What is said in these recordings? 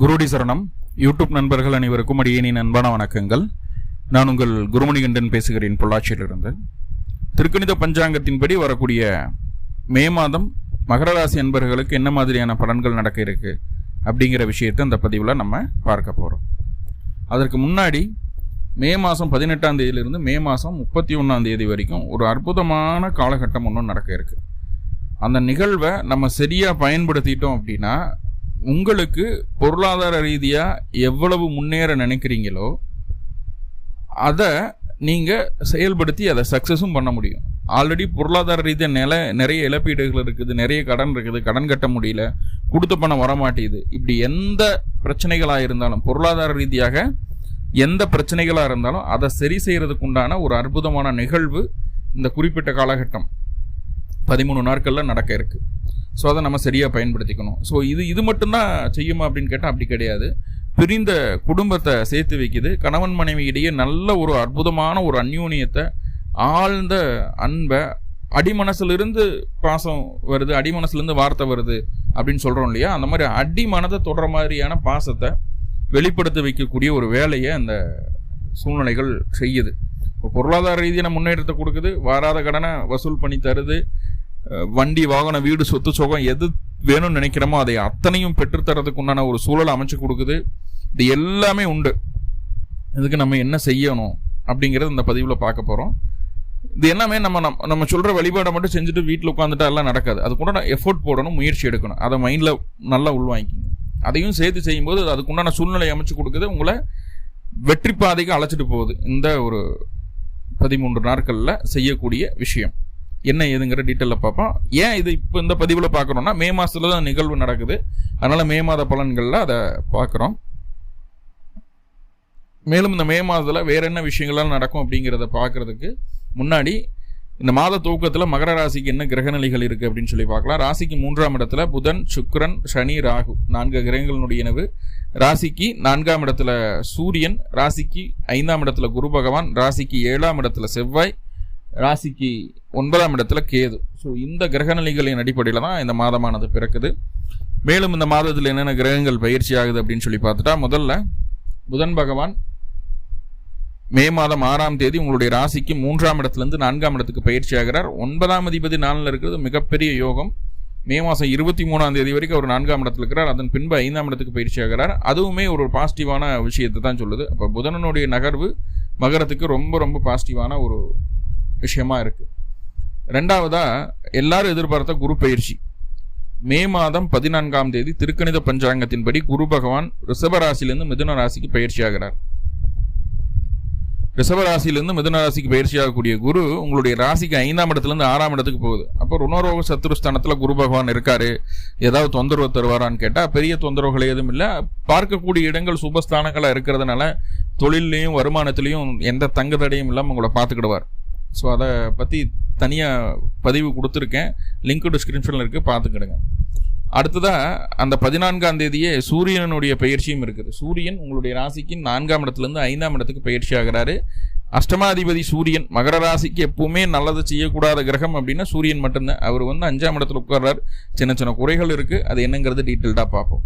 குருடி சரணம். யூடியூப் நண்பர்கள் அனைவருக்கும் அடியேனின் அன்பான வணக்கங்கள். நான் உங்கள் குருமணிகண்டன் பேசுகிறேன் பொள்ளாச்சியிலிருந்து. திருக்கணித பஞ்சாங்கத்தின்படி வரக்கூடிய மே மாதம் மகர ராசி அன்பர்களுக்கு என்ன மாதிரியான பலன்கள் நடக்க இருக்கு அப்படிங்கிற விஷயத்தை இந்த பதிவில் நம்ம பார்க்க போகிறோம் அதற்கு முன்னாடி மே மாதம் பதினெட்டாம் தேதியிலிருந்து மே மாதம் முப்பத்தி ஒன்றாம் தேதி வரைக்கும் ஒரு அற்புதமான காலகட்டம் ஒன்று நடக்க இருக்கு. அந்த நிகழ்வை நம்ம சரியாக பயன்படுத்திட்டோம் அப்படின்னா உங்களுக்கு பொருளாதார ரீதியாக எவ்வளவு முன்னேற நினைக்கிறீங்களோ அதை நீங்கள் செயல்படுத்தி அதை சக்ஸஸும் பண்ண முடியும். ஆல்ரெடி பொருளாதார ரீதியாக நில நிறைய இழப்பீடுகள் இருக்குது நிறைய கடன் இருக்குது கடன் கட்ட முடியல கொடுத்த பணம் வரமாட்டேது இப்படி எந்த பிரச்சனைகளாக இருந்தாலும் பொருளாதார ரீதியாக எந்த பிரச்சனைகளாக இருந்தாலும் அதை சரி செய்கிறதுக்கு உண்டான ஒரு அற்புதமான நிகழ்வு இந்த குறிப்பிட்ட காலகட்டம். பதிமூணு நாட்களில் நடக்க இருக்கு. ஸோ அதை நம்ம சரியாக பயன்படுத்திக்கணும். ஸோ இது இது மட்டும்தான் செய்யுமா அப்படின்னு கேட்டால் அப்படி கிடையாது. பிரிந்த குடும்பத்தை சேர்த்து வைக்குது. கணவன் மனைவி இடையே நல்ல ஒரு அற்புதமான ஒரு அந்யூனியத்தை ஆழ்ந்த அன்பை அடிமனசுலேருந்து பாசம் வருது அடிமனசுலேருந்து வார்த்தை வருது அப்படின்னு சொல்கிறோம் இல்லையா? அந்த மாதிரி அடி மனதை தொடர மாதிரியான பாசத்தை வெளிப்படுத்த வைக்கக்கூடிய ஒரு வேலையை அந்த சூழ்நிலைகள் செய்யுது. இப்போ பொருளாதார ரீதியான முன்னேற்றத்தை கொடுக்குது வாராத கடனை வசூல் பண்ணி தருது வண்டி வாகனம் வீடு சொத்து சுகம் எது வேணும்னு நினைக்கிறோமோ அதை அத்தனையும் பெற்றுத்தரதுக்கு உண்டான ஒரு சூழலை அமைச்சு கொடுக்குது. இது எல்லாமே உண்டு. இதுக்கு நம்ம என்ன செய்யணும் அப்படிங்கிறது இந்த பதிவில் பார்க்க போகிறோம் இது எல்லாமே நம்ம நம்ம நம்ம சொல்கிற வழிபாடை மட்டும் செஞ்சுட்டு வீட்டில் உட்காந்துட்டா எல்லாம் நடக்காது. அதுக்குண்டான எஃபோர்ட் போடணும் முயற்சி எடுக்கணும். அதை மைண்டில் நல்லா உள்வாங்கிக்கணும். அதையும் சேர்த்து செய்யும்போது அதுக்குண்டான சூழ்நிலை அமைச்சு கொடுக்குது. உங்களை வெற்றி பாதைக்கு அழைச்சிட்டு போகுது. இந்த ஒரு பதிமூன்று நாட்களில் செய்யக்கூடிய விஷயம். என்ன ஏதுங்கிற டீட்டெயிலில் பார்ப்போம். ஏன் இது இப்போ இந்த பதிவில் பார்க்குறோம்னா மே மாதத்துல தான் நிகழ்வு நடக்குது. அதனால் மே மாத பலன்களில் அதை பார்க்குறோம். மேலும் இந்த மே மாதத்தில் வேற என்ன விஷயங்கள்லாம் நடக்கும் அப்படிங்கிறத பார்க்கறதுக்கு முன்னாடி இந்த மாத துவக்கத்தில் மகர ராசிக்கு என்ன கிரகநிலைகள் இருக்குது அப்படின்னு சொல்லி பார்க்கலாம். ராசிக்கு மூன்றாம் இடத்துல புதன் சுக்ரன் சனி ராகு. நான்கு கிரகங்களுடைய இனவு ராசிக்கு நான்காம் இடத்துல சூரியன் ராசிக்கு ஐந்தாம் இடத்துல குரு பகவான் ராசிக்கு ஏழாம் இடத்துல செவ்வாய் ராசிக்கு ஒன்பதாம் இடத்துல கேது. ஸோ இந்த கிரகநிலைகளின் அடிப்படையில் தான் இந்த மாதமானது பிறக்குது. மேலும் இந்த மாதத்தில் என்னென்ன கிரகங்கள் பயிற்சி ஆகுது அப்படின்னு சொல்லி பார்த்துட்டா முதல்ல புதன் பகவான் மே மாதம் ஆறாம் தேதி உங்களுடைய ராசிக்கு மூன்றாம் இடத்துலேருந்து நான்காம் இடத்துக்கு பயிற்சி ஆகிறார். ஒன்பதாம் அதிபதி நாளில் இருக்கிறது மிகப்பெரிய யோகம். மே மாதம் இருபத்தி மூணாம் தேதி வரைக்கும் அவர் நான்காம் இடத்துல இருக்கிறார். அதன் பின்பு ஐந்தாம் இடத்துக்கு பயிற்சி ஆகிறார். அதுவுமே ஒரு பாசிட்டிவான விஷயத்தை தான் சொல்லுது. அப்போ புதனனுடைய நகர்வு மகரத்துக்கு ரொம்ப ரொம்ப பாசிட்டிவான ஒரு விஷயமா இருக்குது ரெண்டாவதாக எல்லாரும் எதிர்பார்த்த குரு பயிற்சி. மே மாதம் பதினான்காம் தேதி திருக்கணித பஞ்சாங்கத்தின்படி குரு பகவான் ரிஷப ராசியிலிருந்து மிதுன ராசிக்கு பயிற்சி ஆகிறார். ரிஷப ராசியிலிருந்து மிதுன ராசிக்கு பயிற்சியாகக்கூடிய குரு உங்களுடைய ராசிக்கு ஐந்தாம் இடத்துல இருந்து ஆறாம் இடத்துக்கு போகுது. அப்போ ருணரோக சத்ருஸ்தானத்தில் குரு பகவான் இருக்காரு. ஏதாவது தொந்தரவு தருவாரான்னு கேட்டால் பெரிய தொந்தரவுகள் எதுவும் இல்லை. பார்க்கக்கூடிய இடங்கள் சுபஸ்தானங்களாக இருக்கிறதுனால தொழிலையும் வருமானத்திலையும் எந்த தங்கு தடையும் இல்லாமல் உங்களை பார்த்துக்கிடுவார். ஸோ அதை பற்றி தனியாக பதிவு கொடுத்துருக்கேன். லிங்க் டிஸ்கிரிப்ஷனில் இருக்குது பார்த்துக்கிடுங்க. அடுத்ததாக அந்த பதினான்காம் தேதியே சூரியனுடைய பயிற்சியும் இருக்குது. சூரியன் உங்களுடைய ராசிக்கு நான்காம் இடத்துலேருந்து ஐந்தாம் இடத்துக்கு பயிற்சி ஆகிறாரு. அஷ்டமாதிபதி சூரியன் மகர ராசிக்கு எப்பவுமே நல்லதை செய்யக்கூடாத கிரகம் அப்படின்னா சூரியன் மட்டும்தான். அவர் வந்து அஞ்சாம் இடத்துல உட்கார்றாரு. சின்ன சின்ன குறைகள் இருக்குது அது என்னங்கிறது டீட்டெயில்டாக பார்ப்போம்.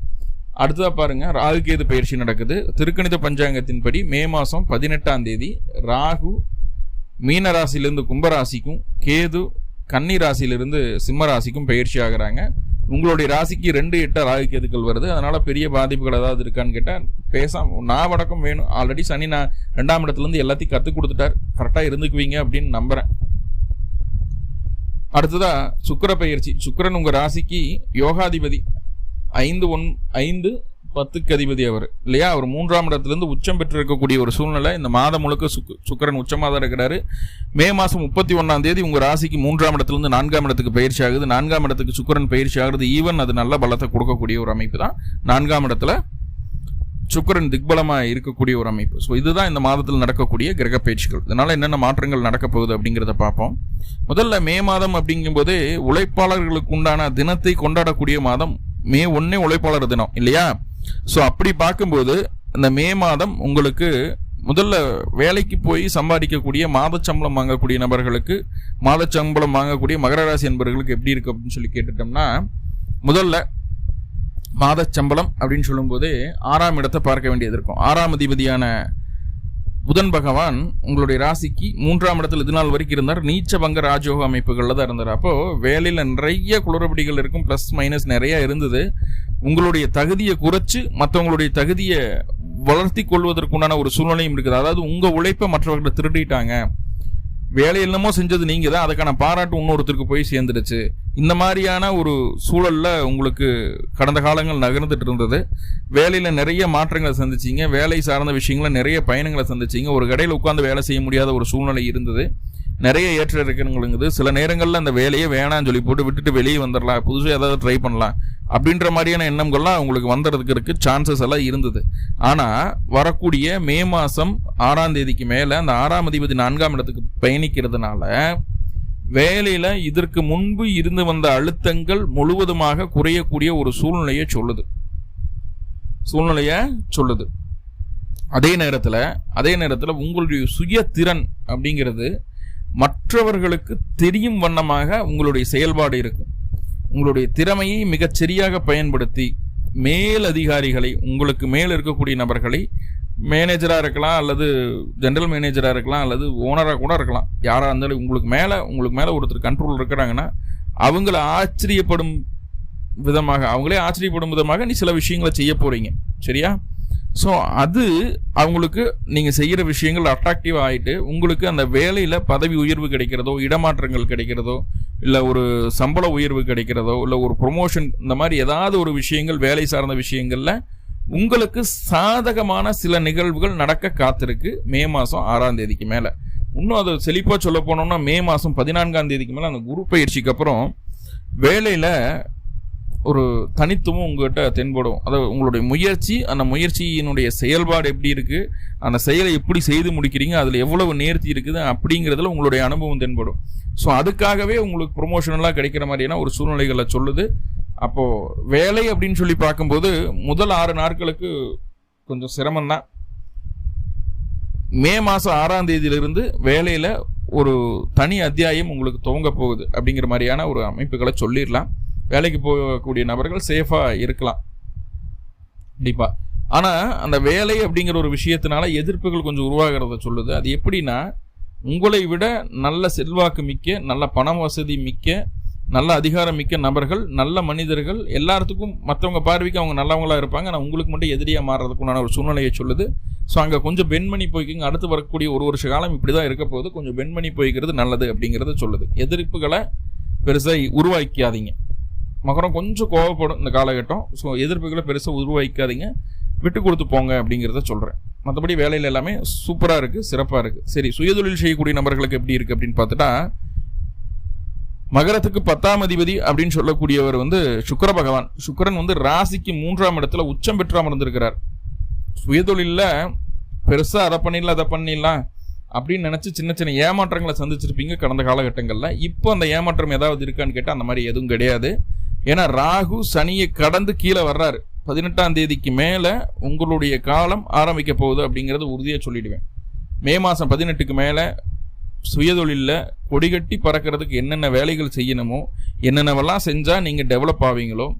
அடுத்ததாக பாருங்கள் ராகு கேது பயிற்சி நடக்குது. திருக்கணித பஞ்சாங்கத்தின்படி மே மாதம் பதினெட்டாம் தேதி ராகு மீன ராசியிலிருந்து கும்பராசிக்கும் கேது கன்னி ராசியிலிருந்து சிம்ம ராசிக்கும் பயிற்சி ஆகுறாங்க. உங்களுடைய ராசிக்கு ரெண்டு எட்ட ராகு கேதுக்கள் வருது? அதனால பெரிய பாதிப்புகள் ஏதாவது இருக்கான்னு கேட்டால் பேசாம நான் வடக்கம் வேணும். ஆல்ரெடி சனி நான் ரெண்டாம் இடத்துலேருந்து எல்லாத்தையும் கற்றுக் கொடுத்துட்டார். கரெக்டாக இருந்துக்குவீங்க அப்படின்னு நம்புகிறேன் அடுத்ததா சுக்கர பயிற்சி சுக்கரன் உங்கள் ராசிக்கு யோகாதிபதி. ஐந்து ஒன் ஐந்து பத்துக்கு அதிபதி அவர். இல்லையா? அவர் மூன்றாம் இடத்துலேருந்து உச்சம் பெற்றிருக்கக்கூடிய ஒரு சூழ்நிலை. இந்த மாதம் முழுக்க சுக் சுக்கரன் உச்சமாக தான் இருக்கிறாரு. மே மாதம் முப்பத்தி ஒன்றாம் தேதி உங்கள் ராசிக்கு மூன்றாம் இடத்துலேருந்து நான்காம் இடத்துக்கு பயிற்சி ஆகுது. நான்காம் இடத்துக்கு சுக்கரன் பயிற்சி ஆகுது. ஈவன் அது நல்ல பலத்தை கொடுக்கக்கூடிய ஒரு அமைப்பு தான். நான்காம் இடத்துல சுக்கரன் திக்பலமாக இருக்கக்கூடிய ஒரு அமைப்பு. ஸோ இதுதான் இந்த மாதத்தில் நடக்கக்கூடிய கிரக பயிற்சிகள். இதனால் என்னென்ன மாற்றங்கள் நடக்க போகுது அப்படிங்கிறத பார்ப்போம். முதல்ல மே மாதம் அப்படிங்கும்போது உழைப்பாளர்களுக்கு உண்டான தினத்தை கொண்டாடக்கூடிய மாதம் மே ஒன்னே உழைப்பாளர் தினம். இல்லையா? ஸோ அப்படி பார்க்கும்போது இந்த மே மாதம் உங்களுக்கு முதல்ல வேலைக்கு போய் சம்பாதிக்கக்கூடிய மாதச்சம்பளம் வாங்கக்கூடிய நபர்களுக்கு மாதச்சம்பளம் வாங்கக்கூடிய மகர ராசி என்பவர்களுக்கு எப்படி இருக்கு அப்படின்னு சொல்லி கேட்டுட்டோம்னா முதல்ல மாதச்சம்பளம் அப்படின்னு சொல்லும்போது ஆறாம் இடத்தை பார்க்க வேண்டியது இருக்கும். ஆறாம் அதிபதியான புதன் பகவான் உங்களுடைய ராசிக்கு மூன்றாம் இடத்துல இது நாள் வரைக்கும் இருந்தார். நீச்ச பங்க ராஜயோக அமைப்புகளில் தான் இருந்தார். அப்போது வேலையில் நிறைய குளறுபடிகள் இருக்கும். ப்ளஸ் மைனஸ் நிறையா இருந்தது. உங்களுடைய தகுதியை குறைச்சி மற்றவங்களுடைய தகுதியை வளர்த்தி கொள்வதற்குண்டான ஒரு சூழ்நிலையும் இருக்குது. அதாவது உங்கள் உழைப்பை மற்றவர்களை திருடிட்டாங்க. வேலை என்னமோ செஞ்சது நீங்கள் தான் அதுக்கான பாராட்டு இன்னொருத்தருக்கு போய் சேர்ந்துடுச்சு. இந்த மாதிரியான ஒரு சூழல்ல உங்களுக்கு கடந்த காலங்கள் நகர்ந்துட்டு இருந்தது. வேலையில நிறைய மாற்றங்களை சந்திச்சீங்க. வேலை சார்ந்த விஷயங்கள நிறைய பயணங்களை சந்திச்சீங்க. ஒரு கடையில் உட்காந்து வேலை செய்ய முடியாத ஒரு சூழ்நிலை இருந்தது. நிறைய ஏற்ற இருக்கிறவங்களுங்குது சில நேரங்களில் அந்த வேலையை வேணாம்னு சொல்லி போட்டு விட்டுட்டு வெளியே வந்துடலாம் புதுசாக ஏதாவது ட்ரை பண்ணலாம். அப்படின்ற மாதிரியான எண்ணங்கள்லாம் உங்களுக்கு வந்துடுறதுக்கு இருக்குது சான்சஸ் எல்லாம் இருந்தது. ஆனால் வரக்கூடிய மே மாதம் ஆறாம் தேதிக்கு மேலே அந்த ஆறாம் அதிபதி நான்காம் இடத்துக்கு பயணிக்கிறதுனால வேலையில் இதற்கு முன்பு இருந்து வந்த அழுத்தங்கள் முழுவதுமாக குறையக்கூடிய ஒரு சூழ்நிலையை சொல்லுது. சூழ்நிலையை சொல்லுது. அதே நேரத்தில் அதே நேரத்தில் உங்களுடைய சுய திறன் அப்படிங்கிறது மற்றவர்களுக்கு தெரியும் வண்ணமாக உங்களுடைய செயல்பாடு இருக்கும். உங்களுடைய திறமையை மிகச் சரியாக பயன்படுத்தி மேல் அதிகாரிகளை உங்களுக்கு மேல் இருக்கக்கூடிய நபர்களை மேனேஜராக இருக்கலாம் அல்லது ஜென்ரல் மேனேஜராக இருக்கலாம் அல்லது ஓனராக கூட இருக்கலாம். யாராக இருந்தாலும் உங்களுக்கு மேலே உங்களுக்கு மேலே ஒருத்தர் கண்ட்ரோல் இருக்கிறாங்கன்னா அவங்கள ஆச்சரியப்படும் விதமாக அவங்களே ஆச்சரியப்படும் விதமாக நீ சில விஷயங்களை செய்ய போகிறீங்க சரியா? ஸோ அது அவங்களுக்கு நீங்கள் செய்கிற விஷயங்கள் அட்ராக்டிவ் ஆகிட்டு உங்களுக்கு அந்த வேலையில் பதவி உயர்வு கிடைக்கிறதோ இடமாற்றங்கள் கிடைக்கிறதோ இல்லை ஒரு சம்பள உயர்வு கிடைக்கிறதோ இல்லை ஒரு ப்ரொமோஷன் இந்த மாதிரி ஏதாவது ஒரு விஷயங்கள் வேலை சார்ந்த விஷயங்களில் உங்களுக்கு சாதகமான சில நிகழ்வுகள் நடக்க காத்திருக்கு. மே மாதம் ஆறாம் தேதிக்கு மேலே. இன்னும் அதை செழிப்பாக சொல்ல போனோம்னா மே மாதம் பதினான்காம் தேதிக்கு மேலே அந்த குரு பயிற்சிக்கு அப்புறம் வேலையில் ஒரு தனித்துவம் உங்கள்கிட்ட தென்படும். அதாவது உங்களுடைய முயற்சி அந்த முயற்சியினுடைய செயல்பாடு எப்படி இருக்குது அந்த செயலை எப்படி செய்து முடிக்கிறீங்க அதில் எவ்வளவு நேர்த்தி இருக்குது அப்படிங்கிறதுல உங்களுடைய அனுபவம் தென்படும். ஸோ அதுக்காகவே உங்களுக்கு ப்ரொமோஷனெல்லாம் கிடைக்கிற மாதிரியான ஒரு சூழ்நிலைகளை சொல்லுது. அப்போ வேலை அப்படின்னு சொல்லி பார்க்கும்போது முதல் ஆறு நாட்களுக்கு கொஞ்சம் சிரமம்தான். மே மாதம் ஆறாம் தேதியிலிருந்து வேலையில் ஒரு தனி அத்தியாயம் உங்களுக்கு துவங்க போகுது அப்படிங்கிற மாதிரியான ஒரு அமைப்புகளை சொல்லிடலாம். வேலைக்கு போகக்கூடிய நபர்கள் சேஃபாக இருக்கலாம். கண்டிப்பாக ஆனால் அந்த வேலை அப்படிங்கிற ஒரு விஷயத்தினால எதிர்ப்புகள் கொஞ்சம் உருவாகிறத சொல்லுது. அது எப்படின்னா உங்களை விட நல்ல செல்வாக்கு மிக்க நல்ல பண வசதி மிக்க நல்ல அதிகாரம் மிக்க நபர்கள் நல்ல மனிதர்கள். எல்லாத்துக்கும் மற்றவங்க பார்வைக்கு அவங்க நல்லவங்களா இருப்பாங்க. ஆனால் உங்களுக்கு மட்டும் எதிரியாக மாறுறதுக்குண்டான ஒரு சூழ்நிலையை சொல்லுது. ஸோ அங்கே கொஞ்சம் பெண்மணி போய்க்கிங்க. அடுத்து வரக்கூடிய ஒரு வருஷ காலம் இப்படி தான் இருக்க போகுது. கொஞ்சம் பெண்மணி போய்க்கிறது நல்லது அப்படிங்கிறத சொல்லுது. எதிர்ப்புகளை பெருசாக உருவாக்காதீங்க மகரம் கொஞ்சம் கோவப்படும் இந்த காலகட்டம். ஸோ எதிர்ப்புகளை பெருசாக உருவாக்காதீங்க விட்டு கொடுத்து போங்க அப்படிங்கிறத சொல்கிறேன் மற்றபடி வேலையில் எல்லாமே சூப்பராக இருக்குது சிறப்பாக இருக்குது சரி சுயதொழில் செய்யக்கூடிய நபர்களுக்கு எப்படி இருக்குது அப்படின்னு பார்த்துட்டா மகரத்துக்கு பத்தாம் அதிபதி அப்படின்னு சொல்லக்கூடியவர் வந்து சுக்கர பகவான். சுக்கரன் வந்து ராசிக்கு மூன்றாம் இடத்துல உச்சம் பெற்று அமர்ந்திருக்கிறார் சுயதொழிலில் பெருசாக அதை பண்ணிடலாம் அதை பண்ணிடலாம் அப்படின்னு நினச்சி சின்ன சின்ன ஏமாற்றங்களை சந்திச்சிருப்பீங்க கடந்த காலகட்டங்களில். இப்போ அந்த ஏமாற்றம் ஏதாவது இருக்கான்னு கேட்டால் அந்த மாதிரி எதுவும் கிடையாது. ஏன்னா ராகு சனியை கடந்து கீழே வர்றாரு. பதினெட்டாம் தேதிக்கு மேலே உங்களுடைய காலம் ஆரம்பிக்க போகுது அப்படிங்கிறது உறுதியாக சொல்லிடுவேன். மே மாதம் பதினெட்டுக்கு மேலே சுயதொழிலில் கொடிகட்டி பறக்கிறதுக்கு என்னென்ன வேலைகள் செய்யணுமோ என்னென்னவெல்லாம் செஞ்சால் நீங்கள் டெவலப் ஆவீங்களோ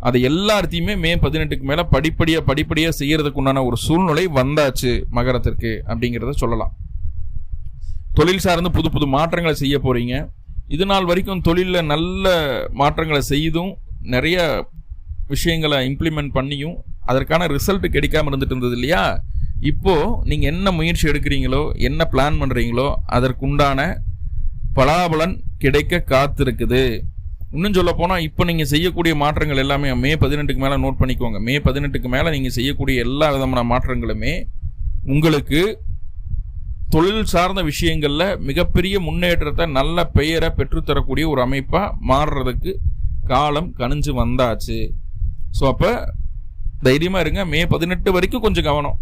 அதை எல்லாத்தையுமே மே பதினெட்டுக்கு மேலே படிப்படியாக படிப்படியாக செய்கிறதுக்கு உண்டான ஒரு சூழ்நிலை வந்தாச்சு மகரத்திற்கு அப்படிங்கிறத சொல்லலாம். தொழில் சார்ந்து புது புது மாற்றங்களை செய்ய போகிறீங்க இது நாள் வரைக்கும் தொழிலில் நல்ல மாற்றங்களை செய்தும் நிறைய விஷயங்களை இம்ப்ளிமெண்ட் பண்ணியும் அதற்கான ரிசல்ட் கிடைக்காம இருந்துட்டு இருந்தது இல்லையா? இப்போ நீங்கள் என்ன முயற்சி எடுக்கிறீங்களோ என்ன பிளான் பண்ணுறீங்களோ அதற்குண்டான பலாபலன் கிடைக்க காத்திருக்குது. இன்னும் சொல்ல போனால் இப்போ நீங்கள் செய்யக்கூடிய மாற்றங்கள் எல்லாமே மே பதினெட்டுக்கு மேலே நோட் பண்ணிக்கோங்க. மே பதினெட்டுக்கு மேலே நீங்கள் செய்யக்கூடிய எல்லா விதமான மாற்றங்களுமே உங்களுக்கு தொழில் சார்ந்த விஷயங்களில் மிகப்பெரிய முன்னேற்றத்தை நல்ல பெயரை பெற்றுத்தரக்கூடிய ஒரு அமைப்பாக மாறுறதுக்கு காலம் கணிஞ்சு வந்தாச்சு. ஸோ அப்போ தைரியமாக இருங்க. மே பதினெட்டு வரைக்கும் கொஞ்சம் கவனம்.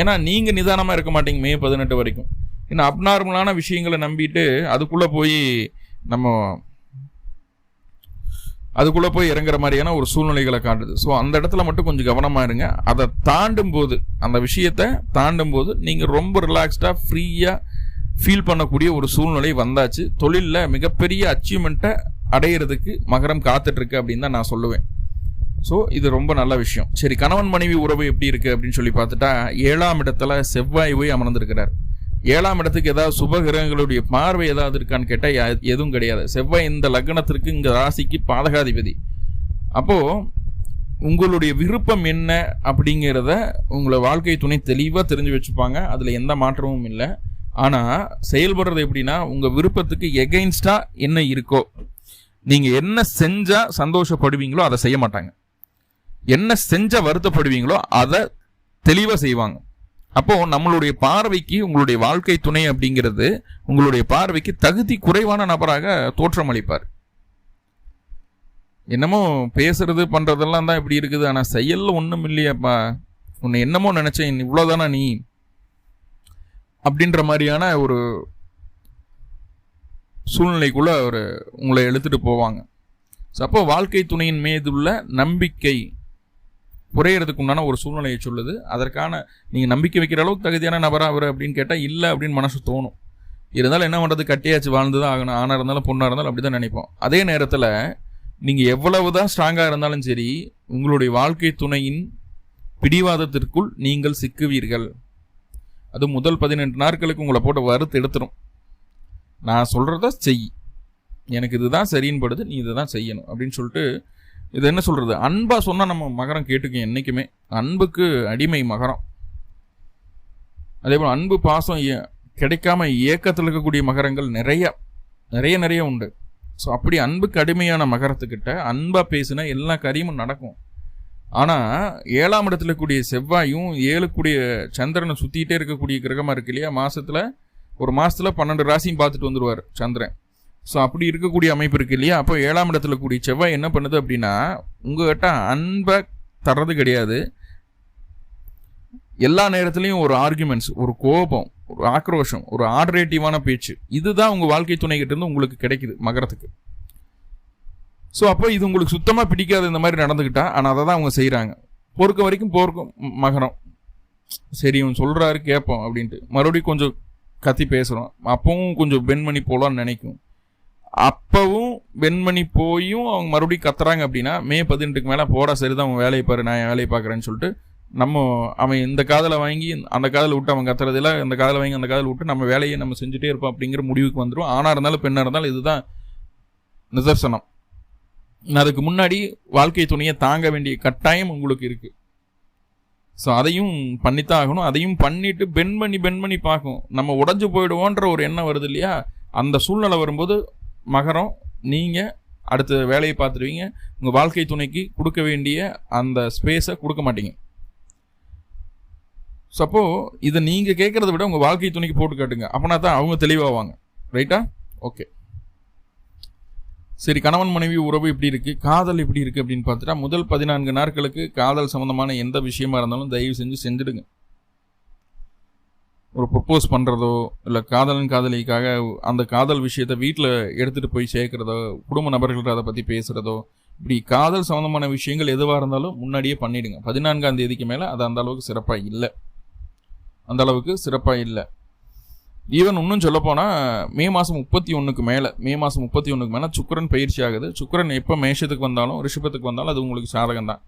ஏன்னா நீங்கள் நிதானமாக இருக்க மாட்டீங்க மே பதினெட்டு வரைக்கும். இன்னும் அப்நார்மலான விஷயங்களை நம்பிட்டு அதுக்குள்ளே போய் நம்ம அதுக்குள்ளே போய் இறங்குற மாதிரியான ஒரு சூழ்நிலைகளை காட்டுது. ஸோ அந்த இடத்துல மட்டும் கொஞ்சம் கவனமாக இருங்க. அதை தாண்டும் போது அந்த விஷயத்தை தாண்டும் போது நீங்கள் ரொம்ப ரிலாக்ஸ்டாக ஃப்ரீயாக ஃபீல் பண்ணக்கூடிய ஒரு சூழ்நிலை வந்தாச்சு. தொழிலில் மிகப்பெரிய அச்சீவ்மெண்ட்டை அடையிறதுக்கு மகரம் காத்துட்ருக்கு அப்படின்னு தான் நான் சொல்லுவேன். ஸோ இது ரொம்ப நல்ல விஷயம். சரி கணவன் மனைவி உறவு எப்படி இருக்குது அப்படின்னு சொல்லி பார்த்துட்டா ஏழாம் இடத்துல செவ்வாய் போய் அமர்ந்திருக்கிறார். ஏழாம் இடத்துக்கு ஏதாவது சுப கிரகங்களுடைய பார்வை ஏதாவது இருக்கான்னு கேட்டால் எதுவும் கிடையாது. செவ்வாய் இந்த லக்னத்திற்கு இங்கே ராசிக்கு பாதகாதிபதி. அப்போது உங்களுடைய விருப்பம் என்ன அப்படிங்கிறத உங்களை வாழ்க்கை துணை தெளிவாக தெரிஞ்சு வச்சுப்பாங்க. அதில் எந்த மாற்றமும் இல்லை. ஆனால் செயல்படுறது எப்படின்னா உங்கள் விருப்பத்துக்கு எகெயின்ஸ்டாக என்ன இருக்கோ நீங்கள் என்ன செஞ்சால் சந்தோஷப்படுவீங்களோ அதை செய்ய மாட்டாங்க. என்ன செஞ்ச வருத்தப்படுவீங்களோ அதை தெளிவாக செய்வாங்க. அப்போ நம்மளுடைய பார்வைக்கு உங்களுடைய வாழ்க்கை துணை அப்படிங்கிறது உங்களுடைய பார்வைக்கு தகுதி குறைவான நபராக தோற்றம் அளிப்பார். என்னமோ பேசுறது பண்றதெல்லாம் தான் இப்படி இருக்குது. ஆனால் செயல்ல ஒன்றும் இல்லையாப்பா. உன்னை என்னமோ நினைச்சேன் இவ்வளோதானா நீ? அப்படின்ற மாதிரியான ஒரு சூழ்நிலைக்குள்ள ஒரு உங்களை எழுத்துட்டு போவாங்க. ஸோ அப்போ வாழ்க்கை துணையின் மீது உள்ள நம்பிக்கை குறையிறதுக்கு உண்டான ஒரு சூழ்நிலையை சொல்லுது. அதற்கான நீங்கள் நம்பிக்கை வைக்கிற அளவுக்கு தகுதியான நபராக அவர் அப்படின்னு கேட்டால் இல்லை அப்படின்னு மனசு தோணும். இருந்தாலும் என்ன பண்ணுறது கட்டியாச்சு வாழ்ந்து தான் ஆகணும். ஆணாக இருந்தாலும் பொண்ணாக இருந்தாலும் அப்படி தான் நினைப்போம். அதே நேரத்தில் நீங்கள் எவ்வளவு தான் ஸ்ட்ராங்காக இருந்தாலும் சரி உங்களுடைய வாழ்க்கை துணையின் பிடிவாதத்திற்குள் நீங்கள் சிக்குவீர்கள். அது முதல் பதினெட்டு நாட்களுக்கு உங்களை போட்டு வறுத்து எடுத்துரும். நான் சொல்கிறத செய். எனக்கு இதுதான் சரின்னு படுது நீ இதை தான் செய்யணும் அப்படின்னு சொல்லிட்டு இது என்ன சொல்கிறது அன்பாக சொன்னால் நம்ம மகரம் கேட்டுக்கும் என்றைக்குமே அன்புக்கு அடிமை மகரம். அதே போல் அன்பு பாசம் கிடைக்காம இயக்கத்தில் இருக்கக்கூடிய மகரங்கள் நிறைய நிறைய நிறைய உண்டு. ஸோ அப்படி அன்புக்கு அடிமையான மகரத்துக்கிட்ட அன்பாக பேசினா எல்லா காரியமும் நடக்கும். ஆனால் ஏழாம் இடத்துல கூடிய செவ்வாயும் ஏழுக்கூடிய சந்திரனை சுற்றிக்கிட்டே இருக்கக்கூடிய கிரகமாக இருக்கு இல்லையா? மாதத்தில் ஒரு மாதத்தில் பன்னெண்டு ராசியும் பார்த்துட்டு வந்துடுவார் சந்திரன். ஸோ அப்படி இருக்கக்கூடிய அமைப்பு இருக்கு இல்லையா? அப்போ ஏழாம் இடத்துல கூடிய செவ்வாய் என்ன பண்ணுது அப்படின்னா உங்ககிட்ட அன்பை தர்றது கிடையாது. எல்லா நேரத்துலையும் ஒரு ஆர்குமெண்ட்ஸ் ஒரு கோபம் ஒரு ஆக்ரோஷம் ஒரு ஆர்டரேட்டிவான பேச்சு இதுதான் உங்கள் வாழ்க்கை துணைக்கிட்டேருந்து இருந்து உங்களுக்கு கிடைக்குது மகரத்துக்கு. ஸோ அப்போ இது உங்களுக்கு சுத்தமாக பிடிக்காது இந்த மாதிரி நடந்துக்கிட்டா ஆனால் அதை தான் அவங்க செய்கிறாங்க பொறுக்க வரைக்கும் போர்க்கும் மகரம். சரி இவன் சொல்கிறாரு கேட்போம் அப்படின்ட்டு. மறுபடியும் கொஞ்சம் கத்தி பேசுகிறோம் அப்பவும் கொஞ்சம் பெண்மணி போகலான்னு நினைக்கும். அப்பவும் வெண்மணி போயும் அவங்க மறுபடியும் கத்துறாங்க அப்படின்னா மே பதினெட்டுக்கு மேலே போட சரிதான் அவன் வேலையை பாரு நான் வேலையை பார்க்குறேன்னு சொல்லிட்டு நம்ம அவன் இந்த காதலை வாங்கி அந்த காதலை விட்டு அவன் கத்துறதில்ல இந்த காதலை வாங்கி அந்த காதலை விட்டு நம்ம வேலையை நம்ம செஞ்சுட்டே இருப்போம் அப்படிங்கிற முடிவுக்கு வந்துடும் ஆணாக இருந்தாலும் பெண்ணாக இருந்தாலும் இதுதான் நிதர்சனம். அதுக்கு முன்னாடி வாழ்க்கை துணையை தாங்க வேண்டிய கட்டாயம் உங்களுக்கு இருக்குது ஸோ அதையும் பண்ணித்தான் ஆகணும். அதையும் பண்ணிட்டு பெண்மணி பெண்மணி பார்க்கும். நம்ம உடஞ்சு போயிடுவோன்ற ஒரு எண்ணம் வருது இல்லையா? அந்த சூழ்நிலை வரும்போது மகரம் நீங்கள் அடுத்த வேலையை பார்த்துருவீங்க உங்கள் வாழ்க்கை துணைக்கு கொடுக்க வேண்டிய அந்த ஸ்பேஸை கொடுக்க மாட்டீங்க. சப்போ இதை நீங்கள் கேட்குறத விட உங்கள் வாழ்க்கை துணைக்கு போட்டு காட்டுங்க. அப்படின்னா தான் அவங்க தெளிவாவாங்க. ரைட்டா ஓகே சரி கணவன் மனைவி உறவு இப்படி இருக்குது காதல் எப்படி இருக்குது அப்படின்னு பார்த்துட்டா முதல் பதினான்கு நாட்களுக்கு காதல் சம்மந்தமான எந்த விஷயமா இருந்தாலும் தயவு செஞ்சு செஞ்சுடுங்க. ஒரு ப்ரப்போஸ் பண்ணுறதோ இல்லை காதலன் காதலிக்காக அந்த காதல் விஷயத்த வீட்டில் எடுத்துகிட்டு போய் சேர்க்குறதோ குடும்ப நபர்கள்ட்ட அதை பற்றி பேசுகிறதோ இப்படி காதல் சம்மந்தமான விஷயங்கள் எதுவாக இருந்தாலும் முன்னாடியே பண்ணிவிடுங்க பதினான்காம் தேதிக்கு மேலே அது அந்த அளவுக்கு சிறப்பாக இல்லை. அந்த அளவுக்கு சிறப்பாக இல்லை. ஈவன் இன்னும் சொல்லப்போனால் மே மாதம் முப்பத்தி ஒன்றுக்கு மேலே மே மாதம் முப்பத்தி ஒன்றுக்கு மேலே சுக்கரன் பயிற்சி ஆகுது. சுக்கரன் எப்போ மேஷத்துக்கு வந்தாலும் ரிஷபத்துக்கு வந்தாலும் அது உங்களுக்கு சாதகம் தான்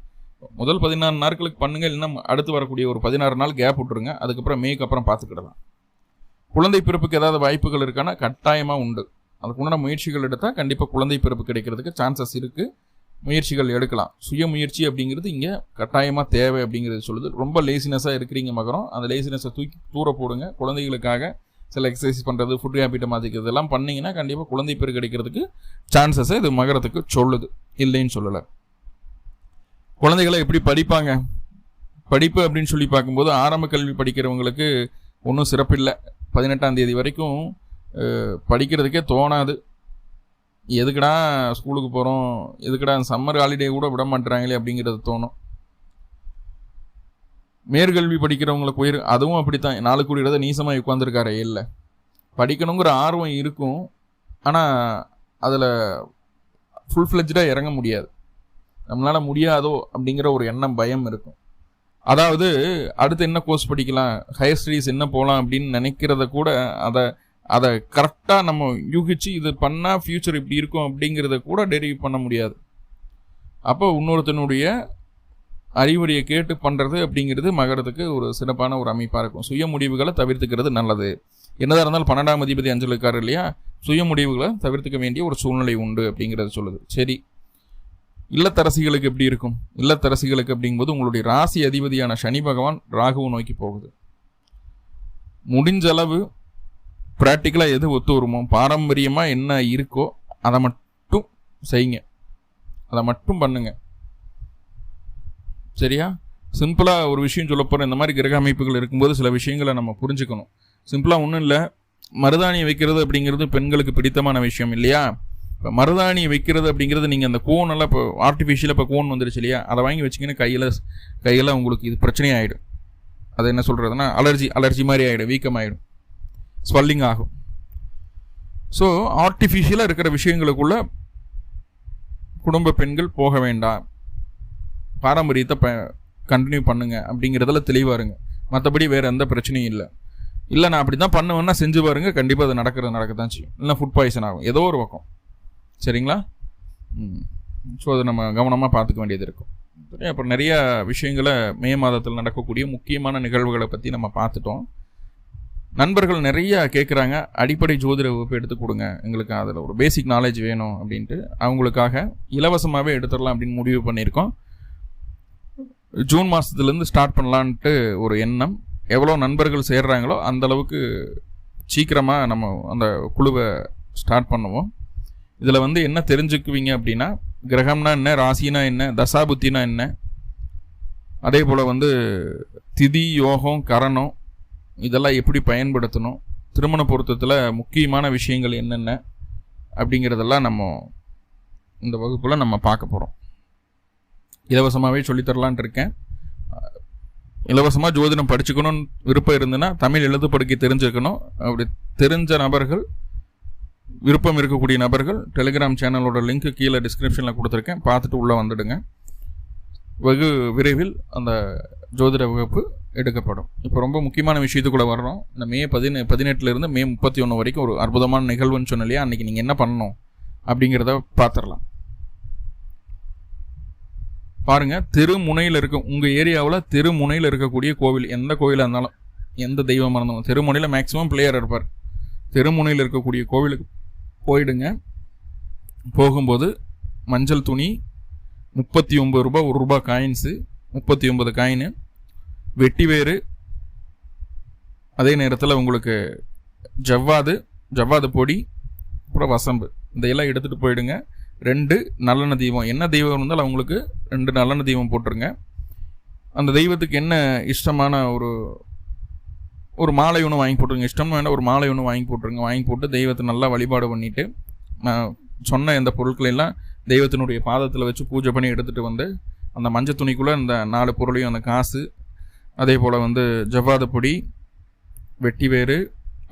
முதல் பதினாறு நாட்களுக்கு பண்ணுங்க இல்லைன்னா அடுத்து வரக்கூடிய ஒரு பதினாறு நாள் கேப் விட்டுருங்க. அதுக்கப்புறம் மேக்கு அப்புறம் பார்த்துக்கிடலாம். குழந்தை பிறப்புக்கு ஏதாவது வாய்ப்புகள் இருக்கானா கட்டாயமாக உண்டு. அதுக்கு உண்டான முயற்சிகள் எடுத்தால் கண்டிப்பாக குழந்தை பிறப்பு கிடைக்கிறதுக்கு சான்சஸ் இருக்குது முயற்சிகள் எடுக்கலாம். சுய முயற்சி அப்படிங்கிறது இங்கே கட்டாயமாக தேவை அப்படிங்கிறது சொல்லுது. ரொம்ப லேசினஸாக இருக்கிறீங்க மகரம். அந்த லேசினஸை தூக்கி தூர போடுங்க. குழந்தைகளுக்காக சில எக்ஸசைஸ் பண்ணுறது ஃபுட் ஹேபிட்டை மாற்றிக்கிறது எல்லாம் பண்ணிங்கன்னா கண்டிப்பாக குழந்தை பேர் கிடைக்கிறதுக்கு சான்சஸை இது மகரத்துக்கு சொல்லுது. இல்லைன்னு சொல்லலை. குழந்தைகளை எப்படி படிப்பாங்க? படிப்பு அப்படின்னு சொல்லி பார்க்கும்போது ஆரம்ப கல்வி படிக்கிறவங்களுக்கு ஒன்றும் சிறப்பில்லை. பதினெட்டாம் தேதி வரைக்கும் படிக்கிறதுக்கே தோணாது. எதுக்கடா ஸ்கூலுக்கு போகிறோம் எதுக்கடா சம்மர் ஹாலிடே கூட விட மாட்டுறாங்களே அப்படிங்கிறது தோணும். மேற்கல்வி படிக்கிறவங்களுக்கு போயிரு அதுவும் அப்படித்தான். நாலு கூடியதை நீசமாக உட்காந்துருக்காரு இல்லை. படிக்கணுங்கிற ஆர்வம் இருக்கும். ஆனால் அதில் ஃபுல் ஃப்ளெஜ்டாக இறங்க முடியாது. நம்மளால் முடியாதோ அப்படிங்கிற ஒரு எண்ணம் பயம் இருக்கும். அதாவது அடுத்து என்ன கோர்ஸ் படிக்கலாம் ஹையர் ஸ்டடீஸ் என்ன போகலாம் அப்படின்னு நினைக்கிறத கூட அதை அதை கரெக்டாக நம்ம யூகிச்சு இது பண்ணால் ஃப்யூச்சர் இப்படி இருக்கும் அப்படிங்கிறத கூட டெரிவ் பண்ண முடியாது. அப்போ இன்னொருத்தனுடைய அறிவுரையை கேட்டு பண்ணுறது அப்படிங்கிறது மகரத்துக்கு ஒரு சிறப்பான ஒரு அமைப்பாக இருக்கும். சுய முடிவுகளை தவிர்த்துக்கிறது நல்லது. என்னதாக இருந்தாலும் பன்னெண்டாம் அதிபதி அஞ்சல் இல்லையா? சுய முடிவுகளை தவிர்த்துக்க வேண்டிய ஒரு சூழ்நிலை உண்டு அப்படிங்கிறத சொல்லுது. சரி. இல்லத்தரசிகளுக்கு எப்படி இருக்கும்? இல்லத்தரசிகளுக்கு அப்படிங்கும்போது உங்களுடைய ராசி அதிபதியான சனி பகவான் ராகுவை நோக்கி போகுது. முடிஞ்ச அளவு ப்ராக்டிக்கலாக எது ஒத்து வருமோ பாரம்பரியமாக என்ன இருக்கோ அதை மட்டும் செய்யுங்க. அதை மட்டும் பண்ணுங்க. சரியா? சிம்பிளாக ஒரு விஷயம் சொல்ல போகிறேன் இந்த மாதிரி கிரக அமைப்புகள் இருக்கும்போது சில விஷயங்களை நம்ம புரிஞ்சுக்கணும். சிம்பிளாக ஒன்றும் இல்லை. மருதாணி வைக்கிறது அப்படிங்கிறது பெண்களுக்கு பிடித்தமான விஷயம் இல்லையா? இப்போ மருதாணி வைக்கிறது அப்படிங்கிறது நீங்கள் அந்த கோனெல்லாம் இப்போ ஆர்டிஃபிஷியலாக இப்போ கோன் வந்துருச்சு இல்லையா? அதை வாங்கி வச்சிங்கன்னா கையில் கையில் உங்களுக்கு இது பிரச்சனையாயிடும் அது என்ன சொல்கிறதுனா அலர்ஜி அலர்ஜி மாதிரி ஆகிடும் வீக்கம் ஆகிடும் ஸ்வெல்லிங் ஆகும். ஸோ ஆர்டிஃபிஷியலாக இருக்கிற விஷயங்களுக்குள்ள குடும்ப பெண்கள் போக வேண்டாம். பாரம்பரியத்தை ப கண்டினியூ பண்ணுங்க அப்படிங்கிறதுல தெளிவாக இருங்க. மற்றபடி வேறு எந்த பிரச்சனையும் இல்லை. இல்லை நான் அப்படி தான் பண்ணுவேன்னா செஞ்சு பாருங்க. கண்டிப்பாக அது நடக்கிறது நடக்க தான் செய்யும். இல்லை ஃபுட் பாய்சன் ஆகும். ஏதோ ஒரு பக்கம். சரிங்களா? ஸோ அதை நம்ம கவனமாக பார்த்துக்க வேண்டியது இருக்கும். அப்புறம் நிறைய விஷயங்களை மே மாதத்தில் நடக்கக்கூடிய முக்கியமான நிகழ்வுகளை பற்றி நம்ம பார்த்துட்டோம். நண்பர்கள் நிறைய கேட்குறாங்க அடிப்படை ஜோதிட வகுப்பு எடுத்து கொடுங்க. எங்களுக்கு அதில் ஒரு பேசிக் நாலேஜ் வேணும் அப்படின்ட்டு. அவங்களுக்காக இலவசமாகவே எடுத்துடலாம் அப்படின்னு முடிவு பண்ணியிருக்கோம். ஜூன் மாதத்துலேருந்து ஸ்டார்ட் பண்ணலான்ட்டு ஒரு எண்ணம். எவ்வளோ நண்பர்கள் சேர்றாங்களோ அந்த அளவுக்கு சீக்கிரமாக நம்ம அந்த குழுவை ஸ்டார்ட் பண்ணுவோம். இதில் வந்து என்ன தெரிஞ்சுக்குவீங்க அப்படின்னா கிரகம்னா என்ன ராசினா என்ன தசாபுத்தினா என்ன அதே போல் வந்து திதி யோகம் கரணம் இதெல்லாம் எப்படி பயன்படுத்தணும் திருமண பொருத்தத்தில் முக்கியமான விஷயங்கள் என்னென்ன அப்படிங்கிறதெல்லாம் நம்ம இந்த வகுப்பில் நம்ம பார்க்க போகிறோம் இலவசமாகவே சொல்லித்தரலான் இருக்கேன். இலவசமாக ஜோதிடம் படிச்சுக்கணும்னு விருப்பம் இருந்ததுன்னா தமிழ் எழுதுபடுக்கி தெரிஞ்சுக்கணும். அப்படி தெரிஞ்ச நபர்கள் விருப்பம் இருக்கக்கூடிய நபர்கள் டெலிகிராம் சேனலோட லிங்க்கு கீழே டிஸ்கிரிப்ஷனில் கொடுத்துருக்கேன். பார்த்துட்டு உள்ளே வந்துடுங்க. வெகு விரைவில் அந்த ஜோதிட வகுப்பு எடுக்கப்படும். இப்போ ரொம்ப முக்கியமான விஷயத்துக்குள்ளே வர்றோம். இந்த மே பதினெ பதினெட்டுலேருந்து மே முப்பத்தி ஒன்று வரைக்கும் ஒரு அற்புதமான நிகழ்வுன்னு சொன்னலையா அன்றைக்கி நீங்கள் என்ன பண்ணணும் அப்படிங்கிறத பார்த்துடலாம். பாருங்கள் தெருமுனையில் இருக்க உங்கள் ஏரியாவில் தெருமுனையில் இருக்கக்கூடிய கோவில் எந்த கோவிலாக இருந்தாலும் எந்த தெய்வமாக இருந்தாலும் தெருமுனையில் மேக்ஸிமம் பிளேயர் இருப்பார். தெருமுனையில் இருக்கக்கூடிய கோவிலுக்கு போயிடுங்க. போகும்போது மஞ்சள் துணி முப்பத்தி ஒம்பது ரூபா ஒரு ரூபா காயின்ஸு முப்பத்தி ஒம்பது காயின் வெட்டி வேறு. அதே நேரத்தில் உங்களுக்கு ஜவ்வாது ஜவ்வாது பொடி அப்புறம் வசம்பு. இதையெல்லாம் எடுத்துகிட்டு போயிடுங்க. ரெண்டு நல்லெண்ண தெய்வம் என்ன தெய்வம் இருந்தாலும் அவங்களுக்கு ரெண்டு நல்லெண்ண தெய்வம் போட்டுருங்க. அந்த தெய்வத்துக்கு என்ன இஷ்டமான ஒரு ஒரு மாலை ஒன்று வாங்கி போட்டுருங்க. இஷ்டம் வேண்டாம் ஒரு மாலை ஒன்று வாங்கி போட்டுருங்க. வாங்கி போட்டு தெய்வத்தை நல்லா வழிபாடு பண்ணிவிட்டு நான் சொன்ன இந்த பொருட்களெல்லாம் தெய்வத்தினுடைய பாதத்தில் வச்சு பூஜை பண்ணி எடுத்துகிட்டு வந்து அந்த மஞ்சள் துணிக்குள்ளே இந்த நாலு பொருளையும் அந்த காசு அதே போல் வந்து ஜவ்வாத பொடி வெட்டி வேறு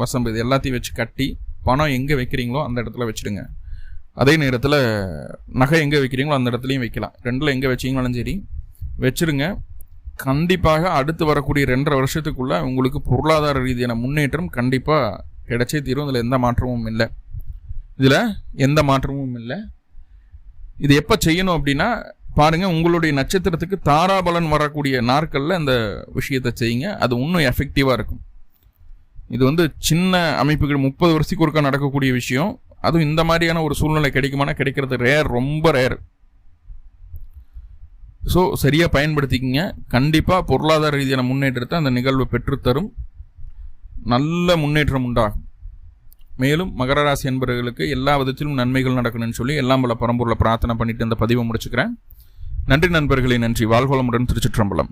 வசம்பு இது எல்லாத்தையும் வச்சு கட்டி பணம் எங்கே வைக்கிறீங்களோ அந்த இடத்துல வச்சுடுங்க. அதே நேரத்தில் நகை எங்கே வைக்கிறீங்களோ அந்த இடத்துலையும் வைக்கலாம். ரெண்டில் எங்கே வச்சிங்கனாலும் சரி வச்சுருங்க. கண்டிப்பாக அடுத்து வரக்கூடிய ரெண்டரை வருஷத்துக்குள்ளே உங்களுக்கு பொருளாதார ரீதியான முன்னேற்றம் கண்டிப்பாக கிடைச்சே தீரும். இதில் எந்த மாற்றமும் இல்லை. இதில் எந்த மாற்றமும் இல்லை. இது எப்போ செய்யணும் அப்படின்னா பாருங்கள் உங்களுடைய நட்சத்திரத்துக்கு தாராபலன் வரக்கூடிய நாட்களில் இந்த விஷயத்தை செய்யுங்க. அது இன்னும் எஃபெக்டிவாக இருக்கும். இது வந்து சின்ன அமைப்புகள் முப்பது வருஷத்துக்கு ஒருக்கா நடக்கக்கூடிய விஷயம். அதுவும் இந்த மாதிரியான ஒரு சூழ்நிலை கிடைக்குமானா கிடைக்கிறது ரேர் ரொம்ப ரேர் ஸோ சரியாக பயன்படுத்திக்கிங்க. கண்டிப்பாக பொருளாதார ரீதியான முன்னேற்றத்தை அந்த நிகழ்வு பெற்றுத்தரும். நல்ல முன்னேற்றம் உண்டாகும். மேலும் மகர ராசி என்பவர்களுக்கு எல்லா விதத்திலும் நன்மைகள் நடக்கணும்னு சொல்லி எல்லாம் பல பரம்பூரில் பிரார்த்தனை பண்ணிட்டு இந்த பதிவை முடிச்சுக்கிறேன். நன்றி நண்பர்களே நன்றி. வாழ்வளமுடன் திருச்சிற்றம்பலம்.